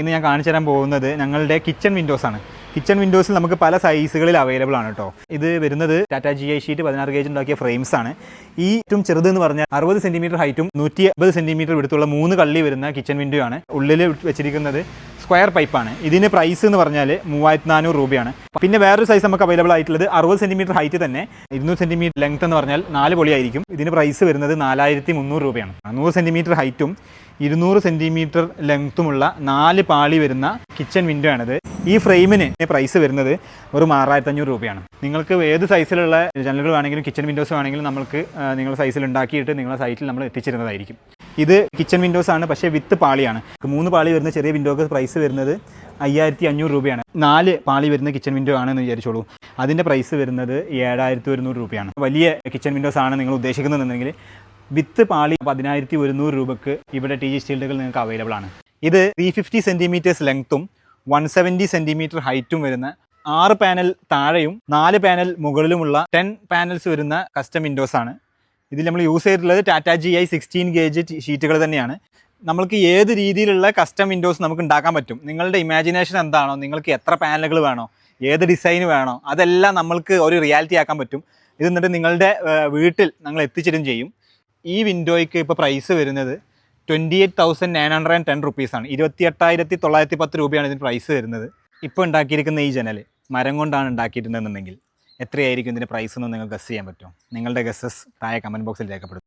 ഇന്ന് ഞാൻ കാണിച്ചു തരാൻ പോകുന്നത് ഞങ്ങളുടെ കിച്ചൺ വിൻഡോസ് ആണ്. കിച്ചൺ വിൻഡോസിൽ നമുക്ക് പല സൈസുകളിൽ അവൈലബിൾ ആണ് കേട്ടോ ഇത് വരുന്നത് ടാറ്റ ജി ഐ ഷീറ്റ് പതിനാറ് ഗേജ് ഉണ്ടാക്കിയ ഫ്രെയിംസ് ആണ്. ഈ ഏറ്റവും ചെറുത് എന്ന് പറഞ്ഞാൽ അറുപത് സെന്റിമീറ്റർ ഹൈറ്റും നൂറ്റി അമ്പത് സെന്റിമീറ്റർ വിടുത്തുള്ള മൂന്ന് കള്ളി വരുന്ന കിച്ചൺ വിൻഡോ ആണ് ഉള്ളിൽ വെച്ചിരിക്കുന്നത്. സ്ക്വയർ പൈപ്പാണ്. ഇതിന് പ്രൈസ് എന്ന് പറഞ്ഞാൽ മൂവായിരത്തി നാനൂറ് രൂപയാണ്. പിന്നെ വേറൊരു സൈസ് നമുക്ക് അവൈലബിൾ ആയിട്ടുള്ളത് അറുപത് സെന്റിമീറ്റർ ഹൈറ്റ് തന്നെ. ഇരുന്നൂറ് സെന്റിമീറ്റർ ലെങ്ത് എന്ന് പറഞ്ഞാൽ നാല് പൊളിയായിരിക്കും ഇതിന് പ്രൈസ് വരുന്നത് നാലായിരത്തി മുന്നൂറ് രൂപയാണ് നൂറ് സെന്റിമീറ്റർ ഹൈറ്റും ഇരുന്നൂറ് സെന്റിമീറ്റർ ലെങ്ത്തുമുള്ള നാല് പാളി വരുന്ന കിച്ചൺ വിൻഡോ ആണിത്. ഈ ഫ്രെയിമിന് പ്രൈസ് വരുന്നത് ഒരു ആറായിരത്തി അഞ്ഞൂറ് രൂപയാണ്. നിങ്ങൾക്ക് ഏത് സൈസിലുള്ള ജനലുകൾ വേണമെങ്കിലും കിച്ചൺ വിൻഡോസ് വേണമെങ്കിലും നമുക്ക് നിങ്ങളുടെ സൈസിൽ ഉണ്ടാക്കിയിട്ട് നിങ്ങളുടെ സൈറ്റിൽ നമ്മൾ എത്തിച്ചിരുന്നതായിരിക്കും. ഇത് കിച്ചൺ വിൻഡോസ് ആണ് പക്ഷേ വിത്ത് പാളിയാണ്. മൂന്ന് പാളി വരുന്ന ചെറിയ വിൻഡോക്ക് പ്രൈസ് വരുന്നത് അയ്യായിരത്തി അഞ്ഞൂറ് രൂപയാണ്. നാല് പാളി വരുന്ന കിച്ചൺ വിൻഡോ ആണെന്ന് വിചാരിച്ചോളൂ. അതിന്റെ പ്രൈസ് വരുന്നത് ഏഴായിരത്തി ഒരുന്നൂറ് രൂപയാണ്. വലിയ കിച്ചൺ വിൻഡോസ് ആണ് നിങ്ങൾ ഉദ്ദേശിക്കുന്നതെന്നുണ്ടെങ്കിൽ വിത്ത് പാളി പതിനായിരത്തി ഒരുന്നൂറ് രൂപക്ക് ഇവിടെ ടി ജി സ്റ്റീൽഡുകൾ നിങ്ങൾക്ക് അവൈലബിൾ ആണ്. ഇത് ത്രീ ഫിഫ്റ്റി സെന്റിമീറ്റേഴ്സ് ലെങ്ത്തും വൺ സെവന്റി സെന്റിമീറ്റർ ഹൈറ്റും വരുന്ന ആറ് പാനൽ താഴെയും നാല് പാനൽ മുകളിലുമുള്ള ടെൻ പാനൽസ് വരുന്ന കസ്റ്റം വിൻഡോസ് ആണ്. ഇതിൽ നമ്മൾ യൂസ് ചെയ്തിട്ടുള്ളത് Tata G I sixteen gauge ഷീറ്റുകൾ തന്നെയാണ്. നമുക്ക് ഏത് രീതിയിലുള്ള കസ്റ്റം വിൻഡോസ് നമുക്ക് ഉണ്ടാക്കാൻ പറ്റും? നിങ്ങളുടെ ഇമാജിനേഷൻ എന്താണോ? നിങ്ങൾക്ക് എത്ര പാനലുകൾ വേണോ? ഏത് ഡിസൈൻ വേണോ? അതെല്ലാം നമ്മൾക്ക് ഒരു റിയാലിറ്റി ആക്കാൻ പറ്റും. ഇത് എന്നിട്ട് നിങ്ങളുടെ വീട്ടിൽ ഞങ്ങൾ എത്തിച്ചിരും ചെയ്യും. ഈ വിൻഡോയ്ക്ക് ഇപ്പോൾ പ്രൈസ് വരുന്നത് twenty eight thousand nine hundred and ten റുപ്പീസാണ് ഇരുപത്തി എട്ടായിരത്തി തൊള്ളായിരത്തി പത്ത് രൂപയാണ് ഇതിന് പ്രൈസ് വരുന്നത്. ഇപ്പോൾ ഉണ്ടാക്കിയിരിക്കുന്ന ഈ ജനൽ മരം കൊണ്ടാണ് ഉണ്ടാക്കിയിട്ടുണ്ടെന്നുണ്ടെങ്കിൽ. എത്രയായിരിക്കും ഇതിന്റെ പ്രൈസ് എന്ന് നിങ്ങൾക്ക് ഗസ് ചെയ്യാൻ പറ്റുമോ നിങ്ങളുടെ ഗസ്സസ് താഴെ കമന്റ് ബോക്സിൽ രേഖപ്പെടുത്തും